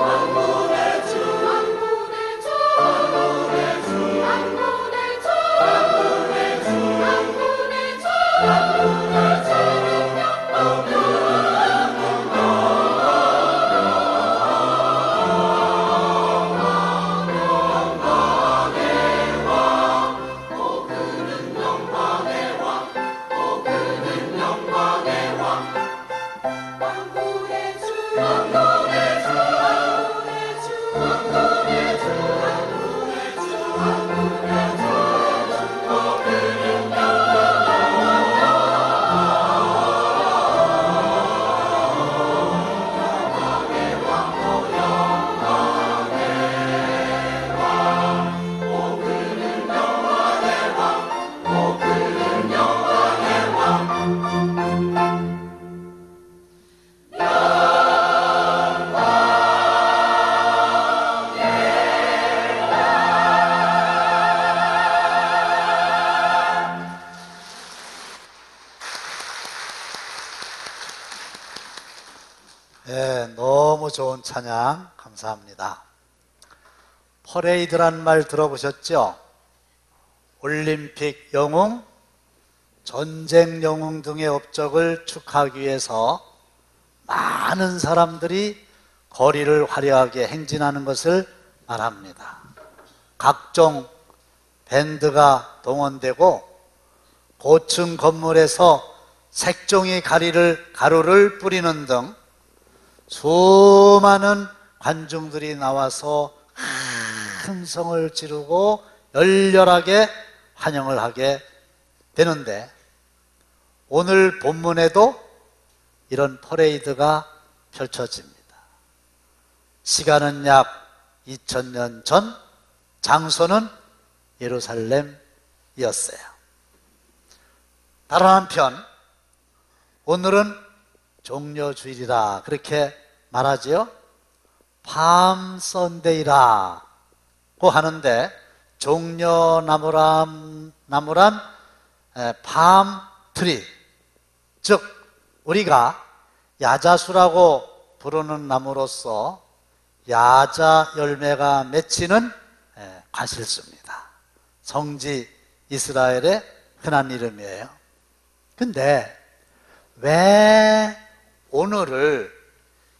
Mama. 찬양 감사합니다. 퍼레이드란 말 들어보셨죠? 올림픽 영웅, 전쟁 영웅 등의 업적을 축하하기 위해서 많은 사람들이 거리를 화려하게 행진하는 것을 말합니다. 각종 밴드가 동원되고 고층 건물에서 색종이 가리를, 가루를 뿌리는 등 수많은 관중들이 나와서 큰 성을 지르고 열렬하게 환영을 하게 되는데 오늘 본문에도 이런 퍼레이드가 펼쳐집니다. 시간은 약 2000년 전, 장소는 예루살렘이었어요. 다른 한편 오늘은 종려주일이라 그렇게 말하지요. 밤 선데이라고 하는데 종려나무란 나무란 밤 트리 즉 우리가 야자수라고 부르는 나무로서 야자 열매가 맺히는 과실수입니다. 성지 이스라엘의 흔한 이름이에요. 근데 왜 오늘을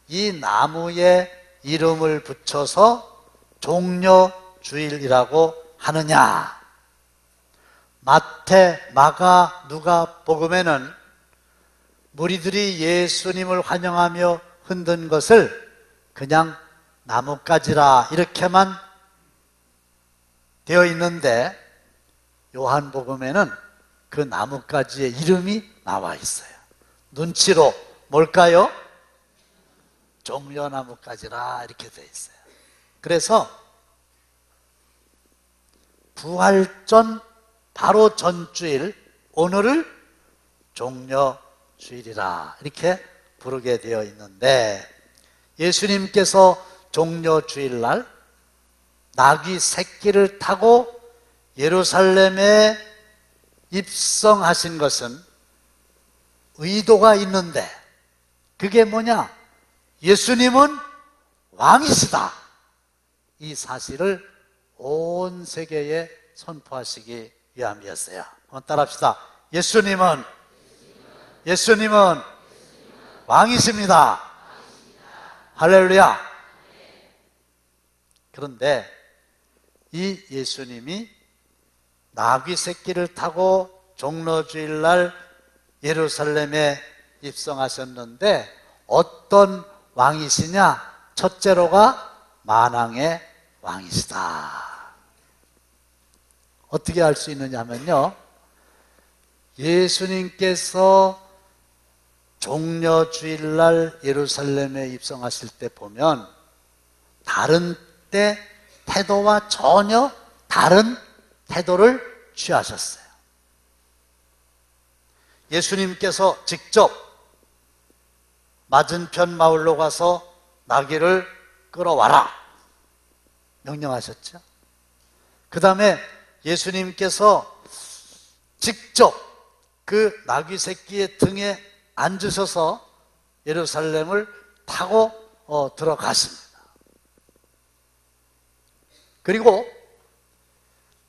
이 나무에 이름을 붙여서 종려주일이라고 하느냐? 마태, 마가, 누가 복음에는 무리들이 예수님을 환영하며 흔든 것을 그냥 나뭇가지라 이렇게만 되어 있는데 요한복음에는 그 나뭇가지의 이름이 나와 있어요. 눈치로 뭘까요? 종려나뭇가지라 이렇게 되어 있어요. 그래서 부활전 바로 전주일 오늘을 종려주일이라 이렇게 부르게 되어 있는데 예수님께서 종려주일날 나귀 새끼를 타고 예루살렘에 입성하신 것은 의도가 있는데 그게 뭐냐? 예수님은 왕이시다. 이 사실을 온 세계에 선포하시기 위함이었어요. 한번 따라합시다. 예수님은 예수님은 왕이십니다. 할렐루야. 그런데 이 예수님이 나귀 새끼를 타고 종로주일 날 예루살렘에 입성하셨는데 어떤 왕이시냐? 첫째로가 만왕의 왕이시다. 어떻게 알 수 있느냐 하면요. 예수님께서 종려 주일날 예루살렘에 입성하실 때 보면 다른 때 태도와 전혀 다른 태도를 취하셨어요. 예수님께서 직접 맞은편 마을로 가서 나귀를 끌어와라. 명령하셨죠. 그 다음에 예수님께서 직접 그 나귀 새끼의 등에 앉으셔서 예루살렘을 타고 어, 들어갔습니다. 그리고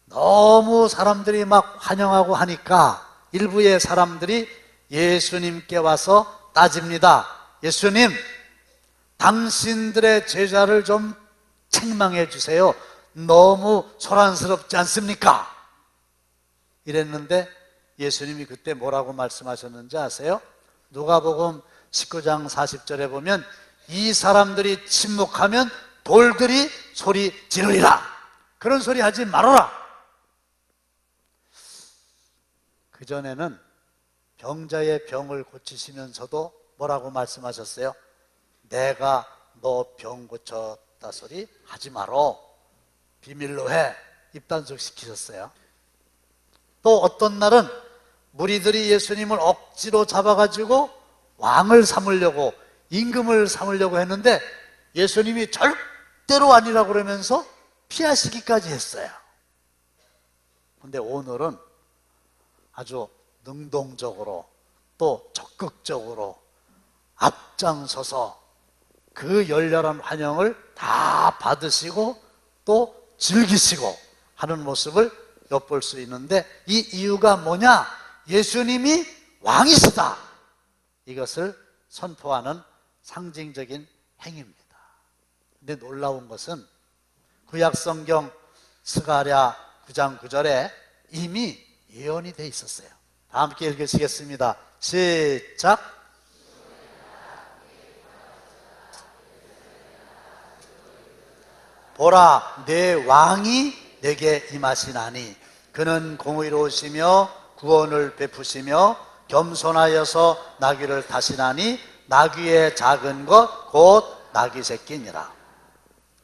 너무 사람들이 막 환영하고 하니까 일부의 사람들이 예수님께 와서 따집니다. 예수님, 당신들의 제자를 좀 책망해 주세요. 너무 소란스럽지 않습니까? 이랬는데 예수님이 그때 뭐라고 말씀하셨는지 아세요? 누가복음 19장 40절에 보면 이 사람들이 침묵하면 돌들이 소리 지르리라. 그런 소리 하지 말아라. 그전에는 병자의 병을 고치시면서도 뭐라고 말씀하셨어요? 내가 너 병 고쳤다 소리 하지 말어. 비밀로 해. 입단속 시키셨어요. 또 어떤 날은 무리들이 예수님을 억지로 잡아가지고 왕을 삼으려고 임금을 삼으려고 했는데 예수님이 절대로 아니라고 그러면서 피하시기까지 했어요. 근데 오늘은 아주 능동적으로 또 적극적으로 앞장서서 그 열렬한 환영을 다 받으시고 또 즐기시고 하는 모습을 엿볼 수 있는데 이 이유가 뭐냐? 예수님이 왕이시다. 이것을 선포하는 상징적인 행위입니다. 근데 놀라운 것은 구약 성경 스가랴 9장 9절에 이미 예언이 돼 있었어요. 다 함께 읽으시겠습니다. 시작. 보라 내 왕이 내게 임하시나니 그는 공의로우시며 구원을 베푸시며 겸손하여서 나귀를 타시나니 나귀의 작은 것 곧 나귀 새끼니라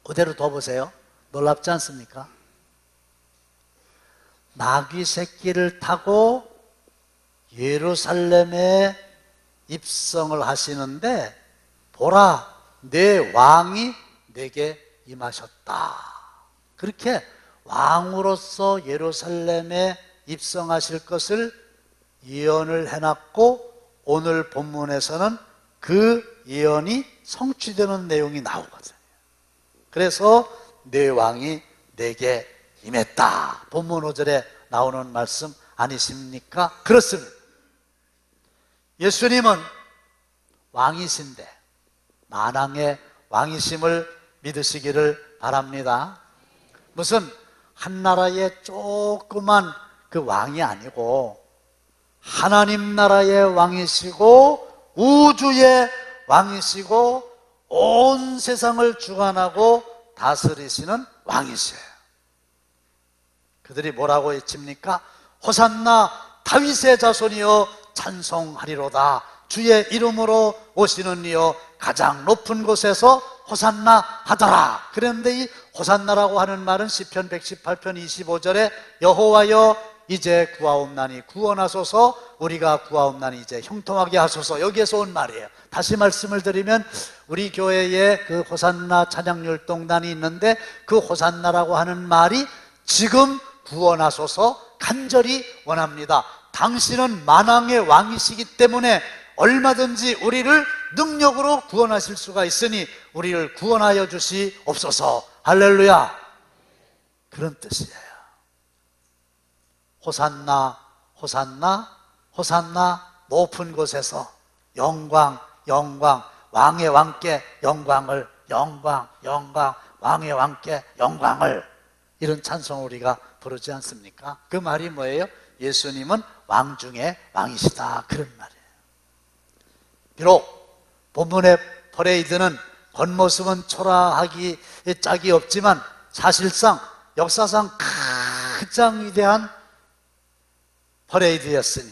그대로 더 보세요 놀랍지 않습니까? 나귀 새끼를 타고 예루살렘에 입성을 하시는데 보라 내 왕이 내게 임하셨다. 그렇게 왕으로서 예루살렘에 입성하실 것을 예언을 해놨고 오늘 본문에서는 그 예언이 성취되는 내용이 나오거든요. 그래서 내 왕이 내게 임했다. 본문 5절에 나오는 말씀 아니십니까? 그렇습니다. 예수님은 왕이신데 만왕의 왕이심을 믿으시기를 바랍니다. 무슨 한 나라의 조그만 그 왕이 아니고 하나님 나라의 왕이시고 우주의 왕이시고 온 세상을 주관하고 다스리시는 왕이세요. 그들이 뭐라고 외칩니까? 호산나 다윗의 자손이여 찬송하리로다. 주의 이름으로 오시는 이여 가장 높은 곳에서 호산나 하더라. 그런데 이 호산나라고 하는 말은 시편 118편 25절에 여호와여 이제 구하옵나니 구원하소서 우리가 구하옵나니 이제 형통하게 하소서 여기에서 온 말이에요. 다시 말씀을 드리면 우리 교회에 그 호산나 찬양율동단이 있는데 그 호산나라고 하는 말이 지금 구원하소서 간절히 원합니다. 당신은 만왕의 왕이시기 때문에 얼마든지 우리를 능력으로 구원하실 수가 있으니 우리를 구원하여 주시옵소서. 할렐루야. 그런 뜻이에요. 호산나, 호산나, 호산나 높은 곳에서 영광, 영광, 왕의 왕께 영광을, 영광, 영광, 왕의 왕께 영광을 이런 찬송을 우리가 부르지 않습니까? 그 말이 뭐예요? 예수님은 왕 중에 왕이시다. 그런 말이에요. 비록 본문의 퍼레이드는 겉모습은 초라하기 짝이 없지만 사실상 역사상 가장 위대한 퍼레이드였으니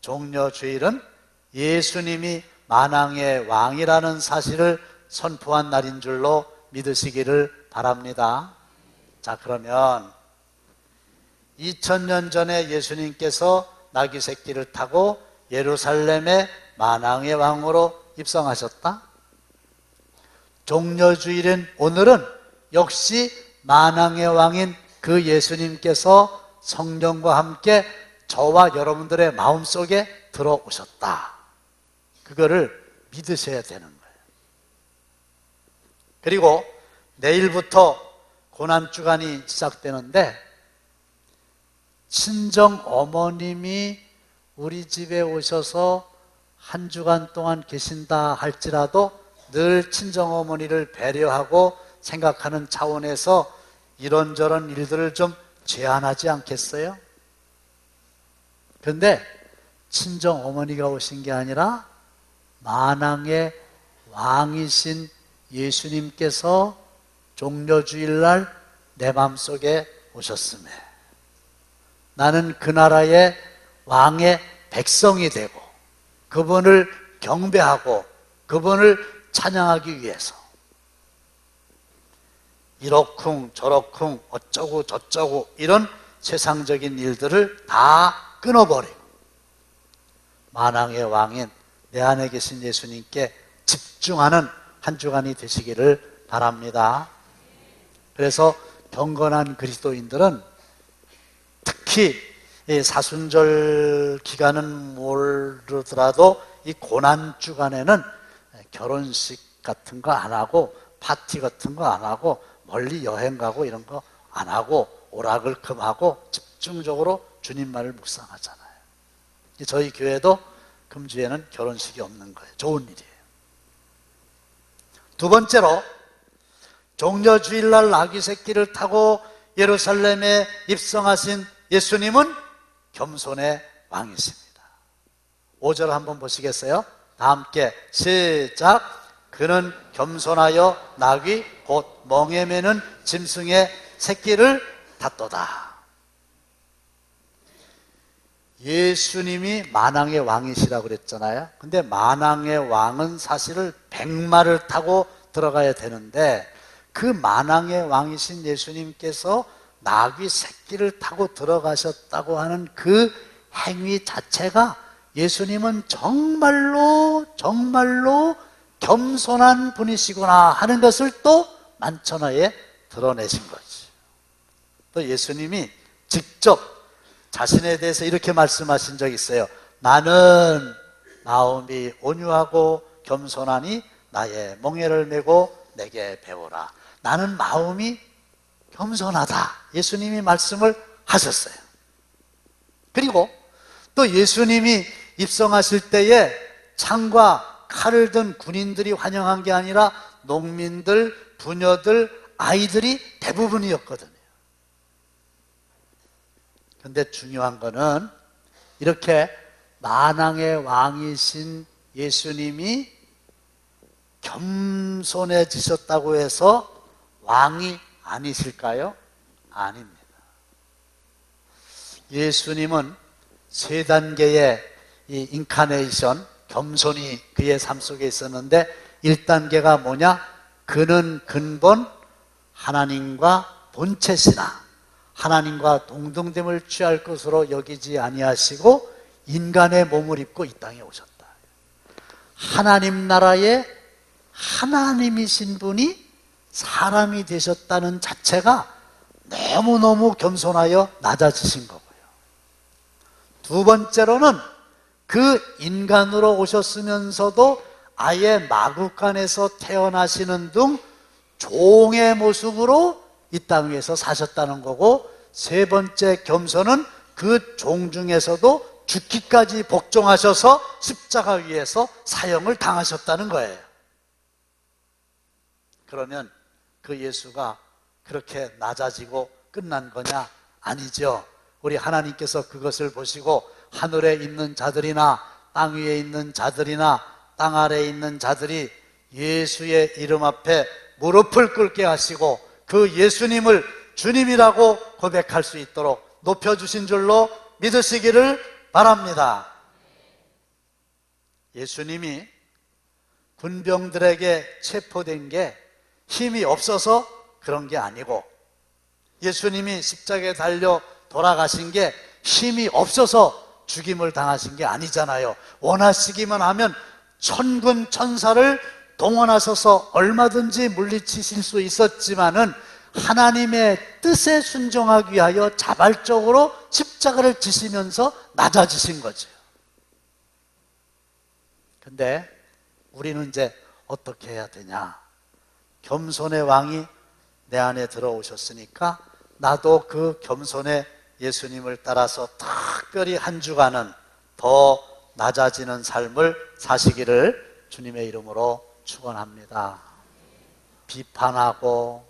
종려 주일은 예수님이 만왕의 왕이라는 사실을 선포한 날인 줄로 믿으시기를 바랍니다. 자, 그러면 2000년 전에 예수님께서 나귀 새끼를 타고 예루살렘의 만왕의 왕으로 입성하셨다. 종려주일인 오늘은 역시 만왕의 왕인 그 예수님께서 성령과 함께 저와 여러분들의 마음속에 들어오셨다. 그거를 믿으셔야 되는 거예요. 그리고 내일부터 고난 주간이 시작되는데 친정 어머님이 우리 집에 오셔서 한 주간 동안 계신다 할지라도 늘 친정 어머니를 배려하고 생각하는 차원에서 이런저런 일들을 좀 제한하지 않겠어요? 그런데 친정 어머니가 오신 게 아니라 만왕의 왕이신 예수님께서 종려주일날 내 마음속에 오셨음에 나는 그 나라의 왕의 백성이 되고 그분을 경배하고 그분을 찬양하기 위해서 이러쿵 저러쿵 어쩌고 저쩌고 이런 세상적인 일들을 다 끊어버리고 만왕의 왕인 내 안에 계신 예수님께 집중하는 한 주간이 되시기를 바랍니다. 그래서 경건한 그리스도인들은 특히 이 사순절 기간은 모르더라도 이 고난 주간에는 결혼식 같은 거 안 하고 파티 같은 거 안 하고 멀리 여행 가고 이런 거 안 하고 오락을 금하고 집중적으로 주님 말을 묵상하잖아요. 저희 교회도 금주에는 결혼식이 없는 거예요. 좋은 일이에요. 두 번째로 종려 주일날 아기 새끼를 타고 예루살렘에 입성하신 예수님은 겸손의 왕이십니다. 5절 한번 보시겠어요? 다 함께 시작. 그는 겸손하여 낙이 곧 멍에 매는 짐승의 새끼를 탔도다. 예수님이 만왕의 왕이시라고 그랬잖아요. 근데 만왕의 왕은 사실을 백마를 타고 들어가야 되는데 그 만왕의 왕이신 예수님께서 나귀 새끼를 타고 들어가셨다고 하는 그 행위 자체가 예수님은 정말로 정말로 겸손한 분이시구나 하는 것을 또 만천하에 드러내신 거지. 또 예수님이 직접 자신에 대해서 이렇게 말씀하신 적이 있어요. 나는 마음이 온유하고 겸손하니 나의 멍에를 메고 내게 배우라. 나는 마음이 겸손하다. 예수님이 말씀을 하셨어요. 그리고 또 예수님이 입성하실 때에 창과 칼을 든 군인들이 환영한 게 아니라 농민들, 부녀들, 아이들이 대부분이었거든요. 근데 중요한 거는 이렇게 만왕의 왕이신 예수님이 겸손해지셨다고 해서 왕이 아니실까요? 아닙니다. 예수님은 세 단계의 이 인카네이션, 겸손이 그의 삶 속에 있었는데 1단계가 뭐냐? 그는 근본 하나님과 본체시나 하나님과 동등됨을 취할 것으로 여기지 아니하시고 인간의 몸을 입고 이 땅에 오셨다. 하나님 나라의 하나님이신 분이 사람이 되셨다는 자체가 너무너무 겸손하여 낮아지신 거고요. 두 번째로는 그 인간으로 오셨으면서도 아예 마국간에서 태어나시는 등 종의 모습으로 이땅 위에서 사셨다는 거고 세 번째 겸손은 그 종 중에서도 죽기까지 복종하셔서 십자가 위에서 사형을 당하셨다는 거예요. 그러면 그 예수가 그렇게 낮아지고 끝난 거냐? 아니죠. 우리 하나님께서 그것을 보시고 하늘에 있는 자들이나 땅 위에 있는 자들이나 땅 아래에 있는 자들이 예수의 이름 앞에 무릎을 꿇게 하시고 그 예수님을 주님이라고 고백할 수 있도록 높여주신 줄로 믿으시기를 바랍니다. 예수님이 군병들에게 체포된 게 힘이 없어서 그런 게 아니고 예수님이 십자가에 달려 돌아가신 게 힘이 없어서 죽임을 당하신 게 아니잖아요. 원하시기만 하면 천군 천사를 동원하셔서 얼마든지 물리치실 수 있었지만은 하나님의 뜻에 순종하기 위하여 자발적으로 십자가를 지시면서 낮아지신 거죠. 근데 우리는 이제 어떻게 해야 되냐? 겸손의 왕이 내 안에 들어오셨으니까 나도 그 겸손의 예수님을 따라서 특별히 한 주간은 더 낮아지는 삶을 사시기를 주님의 이름으로 축원합니다. 비판하고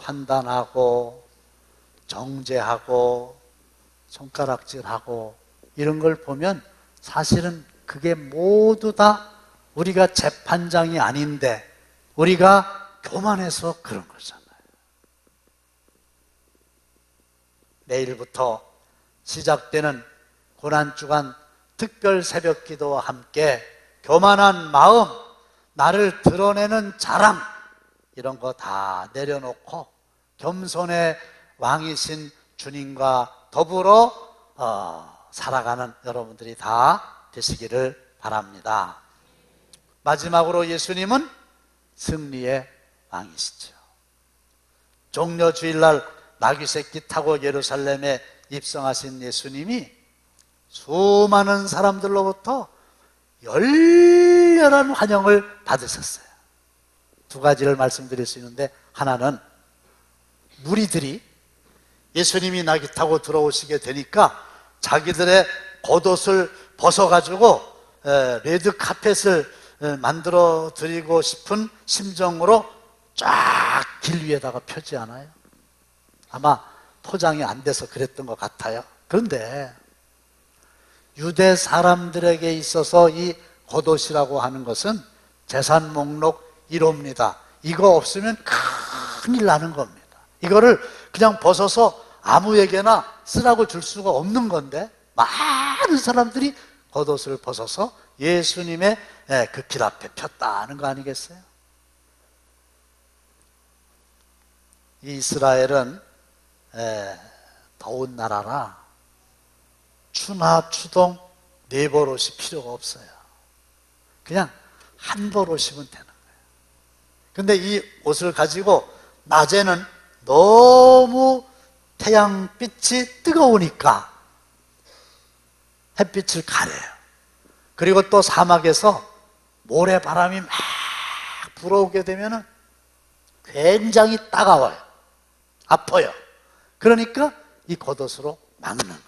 판단하고 정죄하고 손가락질하고 이런 걸 보면 사실은 그게 모두 다 우리가 재판장이 아닌데 우리가 교만해서 그런 거잖아요. 내일부터 시작되는 고난주간 특별 새벽 기도와 함께 교만한 마음, 나를 드러내는 자랑, 이런 거 다 내려놓고 겸손의 왕이신 주님과 더불어 어, 살아가는 여러분들이 다 되시기를 바랍니다. 마지막으로 예수님은 승리의 왕이시죠. 종려 주일날 나귀 새끼 타고 예루살렘에 입성하신 예수님이 수많은 사람들로부터 열렬한 환영을 받으셨어요. 두 가지를 말씀드릴 수 있는데 하나는 무리들이 예수님이 나귀 타고 들어오시게 되니까 자기들의 겉옷을 벗어가지고 에, 레드 카펫을 에, 만들어 드리고 싶은 심정으로 쫙 길 위에다가 펴지 않아요? 아마 포장이 안 돼서 그랬던 것 같아요. 그런데 유대 사람들에게 있어서 이 겉옷이라고 하는 것은 재산 목록 1호입니다. 이거 없으면 큰일 나는 겁니다. 이거를 그냥 벗어서 아무에게나 쓰라고 줄 수가 없는 건데 많은 사람들이 겉옷을 벗어서 예수님의 그 길 앞에 폈다는 거 아니겠어요? 이 이스라엘은 에, 더운 나라라 추나 추동 네 벌옷이 필요가 없어요. 그냥 한 벌옷이면 되는 거예요. 근데 이 옷을 가지고 낮에는 너무 태양빛이 뜨거우니까 햇빛을 가려요. 그리고 또 사막에서 모래바람이 막 불어오게 되면은 굉장히 따가워요. 아파요. 그러니까 이 겉옷으로 막는 거예요.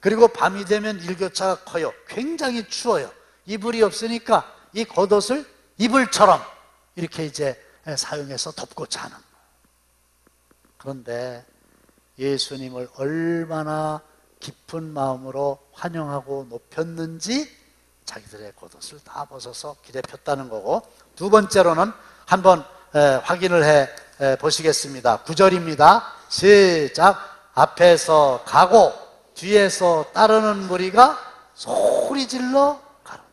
그리고 밤이 되면 일교차가 커요. 굉장히 추워요. 이불이 없으니까 이 겉옷을 이불처럼 이렇게 이제 사용해서 덮고 자는 거예요. 그런데 예수님을 얼마나 깊은 마음으로 환영하고 높였는지 자기들의 겉옷을 다 벗어서 길에 폈다는 거고 두 번째로는 한번 에, 확인을 해 에, 보시겠습니다. 9절입니다. 시작 앞에서 가고 뒤에서 따르는 무리가 소리 질러 가로되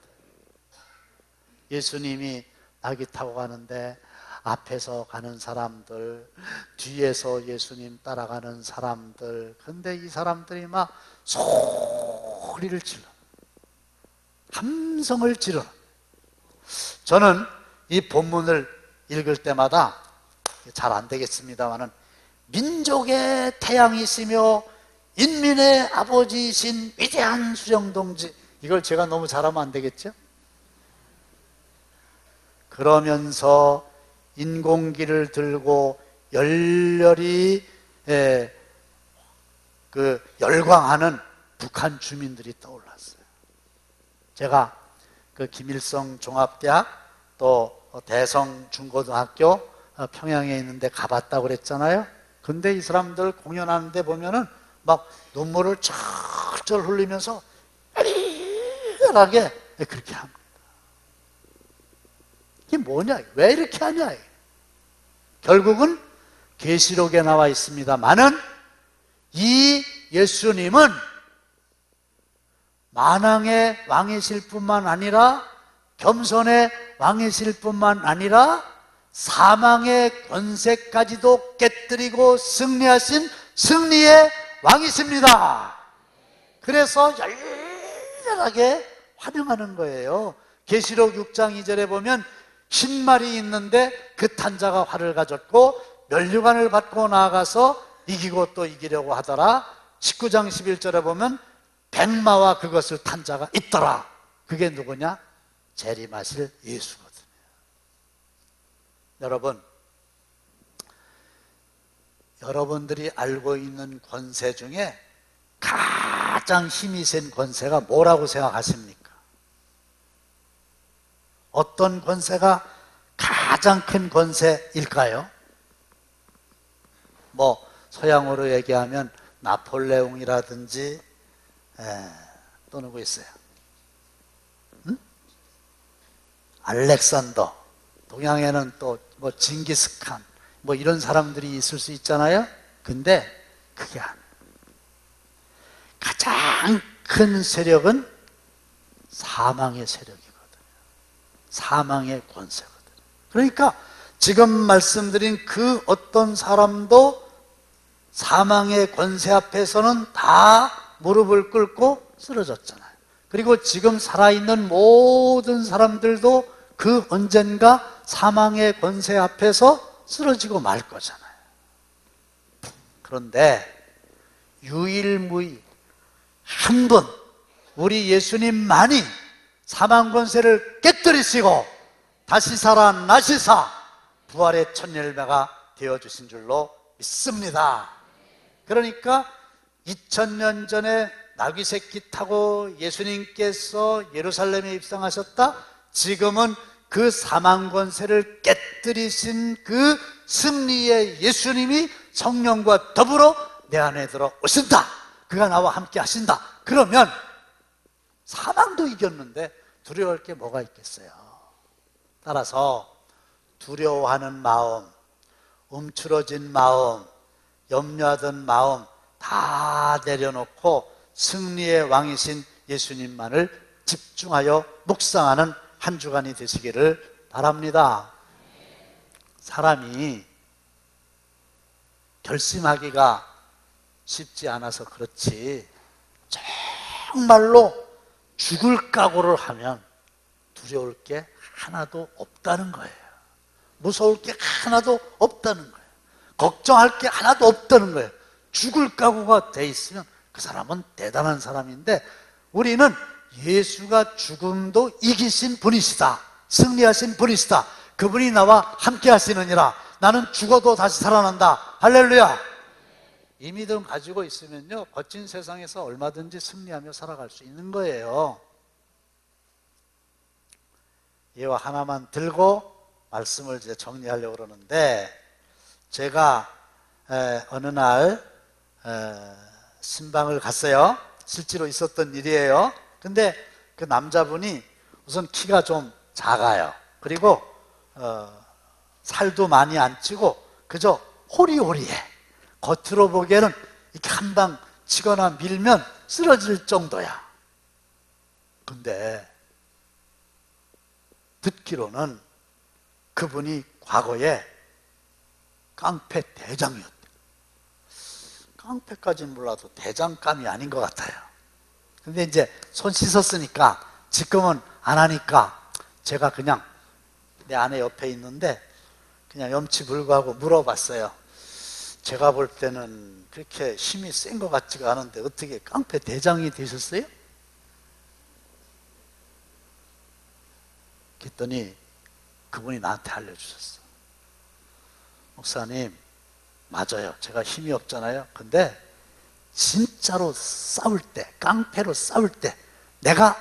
예수님이 낙이 타고 가는데 앞에서 가는 사람들, 뒤에서 예수님 따라가는 사람들. 근데 이 사람들이 막 소리를 질러. 함성을 질러. 저는 이 본문을 읽을 때마다 잘 안 되겠습니다만은 민족의 태양이시며 인민의 아버지이신 위대한 수령동지 이걸 제가 너무 잘하면 안 되겠죠? 그러면서 인공기를 들고 열렬히 예, 그 열광하는 북한 주민들이 떠올랐어요. 제가 그 김일성 종합대학 또 대성 중고등학교 어, 평양에 있는데 가봤다고 그랬잖아요. 근데 이 사람들 공연하는데 보면은 막 눈물을 철철 흘리면서 열렬하게 그렇게 합니다. 이게 뭐냐? 왜 이렇게 하냐? 결국은 계시록에 나와 있습니다만은 이 예수님은 만왕의 왕이실 뿐만 아니라 겸손의 왕이실 뿐만 아니라 사망의 권세까지도 깨뜨리고 승리하신 승리의 왕이십니다. 그래서 열렬하게 환영하는 거예요. 계시록 6장 2절에 보면 신말이 있는데 그 탄자가 활을 가졌고 면류관을 받고 나아가서 이기고 또 이기려고 하더라. 19장 11절에 보면 백마와 그것을 탄 자가 있더라. 그게 누구냐? 재림하실 예수거든요. 여러분, 여러분들이 알고 있는 권세 중에 가장 힘이 센 권세가 뭐라고 생각하십니까? 어떤 권세가 가장 큰 권세일까요? 뭐 서양어로 얘기하면 나폴레옹이라든지 에, 또 누구 있어요? 응? 알렉산더 동양에는 또 뭐 징기스칸 뭐 이런 사람들이 있을 수 있잖아요. 근데 그게 아니에요. 가장 큰 세력은 사망의 세력이거든요. 사망의 권세거든요. 그러니까 지금 말씀드린 그 어떤 사람도 사망의 권세 앞에서는 다 무릎을 꿇고 쓰러졌잖아요. 그리고 지금 살아있는 모든 사람들도 그 언젠가 사망의 권세 앞에서 쓰러지고 말 거잖아요. 그런데 유일무이 한 분, 우리 예수님만이 사망 권세를 깨뜨리시고 다시 살아나시사 부활의 첫 열매가 되어 주신 줄로 믿습니다. 그러니까 2000년 전에 나귀 새끼 타고 예수님께서 예루살렘에 입성하셨다. 지금은 그 사망 권세를 깨뜨리신 그 승리의 예수님이 성령과 더불어 내 안에 들어 오신다. 그가 나와 함께 하신다. 그러면 사망도 이겼는데 두려워할 게 뭐가 있겠어요? 따라서 두려워하는 마음, 움츠러진 마음, 염려하던 마음 다 내려놓고 승리의 왕이신 예수님만을 집중하여 묵상하는 한 주간이 되시기를 바랍니다. 사람이 결심하기가 쉽지 않아서 그렇지 정말로 죽을 각오를 하면 두려울 게 하나도 없다는 거예요. 무서울 게 하나도 없다는 거예요. 걱정할 게 하나도 없다는 거예요. 죽을 각오가 돼 있으면 그 사람은 대단한 사람인데 우리는 예수가 죽음도 이기신 분이시다. 승리하신 분이시다. 그분이 나와 함께 하시느니라. 나는 죽어도 다시 살아난다. 할렐루야. 이 믿음 가지고 있으면요. 거친 세상에서 얼마든지 승리하며 살아갈 수 있는 거예요. 이와 하나만 들고 말씀을 이제 정리하려고 그러는데 제가 에, 어느 날 에, 신방을 갔어요. 실제로 있었던 일이에요. 근데 그 남자분이 우선 키가 좀 작아요. 그리고 어, 살도 많이 안 찌고 그저 호리호리해. 겉으로 보기에는 이렇게 한 방 치거나 밀면 쓰러질 정도야. 근데 듣기로는 그분이 과거에 깡패 대장이었대. 깡패까지는 몰라도 대장감이 아닌 것 같아요. 근데 이제 손 씻었으니까 지금은 안 하니까 제가 그냥 내 아내 옆에 있는데 그냥 염치 불구하고 물어봤어요. 제가 볼 때는 그렇게 힘이 센 것 같지가 않은데 어떻게 깡패 대장이 되셨어요? 그랬더니 그분이 나한테 알려주셨어. 목사님, 맞아요. 제가 힘이 없잖아요. 근데 진짜로 싸울 때, 깡패로 싸울 때, 내가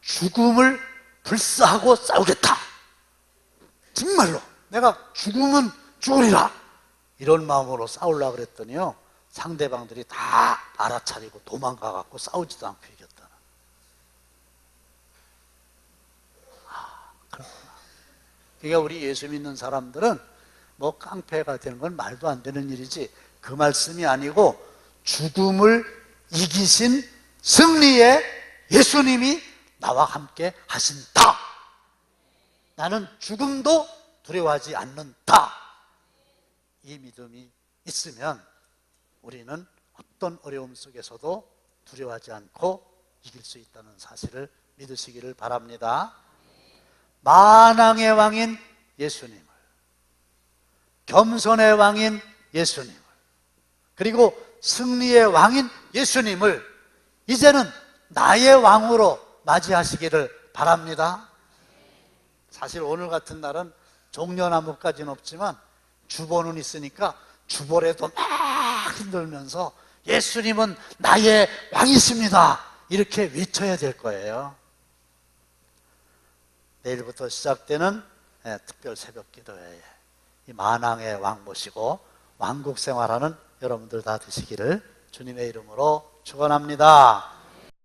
죽음을 불사하고 싸우겠다. 정말로. 내가 죽으면 죽으리라. 이런 마음으로 싸우려고 그랬더니요. 상대방들이 다 알아차리고 도망가 갖고 싸우지도 않고 이겼다. 아, 그렇구나. 그러니까 우리 예수 믿는 사람들은 뭐 깡패가 되는 건 말도 안 되는 일이지 그 말씀이 아니고 죽음을 이기신 승리의 예수님이 나와 함께 하신다. 나는 죽음도 두려워하지 않는다. 이 믿음이 있으면 우리는 어떤 어려움 속에서도 두려워하지 않고 이길 수 있다는 사실을 믿으시기를 바랍니다. 만왕의 왕인 예수님을, 겸손의 왕인 예수님을, 그리고 승리의 왕인 예수님을 이제는 나의 왕으로 맞이하시기를 바랍니다. 사실 오늘 같은 날은 종려나무까지는 없지만 주보는 있으니까 주보라도 막 흔들면서 예수님은 나의 왕이십니다. 이렇게 외쳐야 될 거예요. 내일부터 시작되는 예, 특별 새벽 기도회에 이 만왕의 왕 모시고 왕국 생활하는 여러분들 다 되시기를 주님의 이름으로 축원합니다.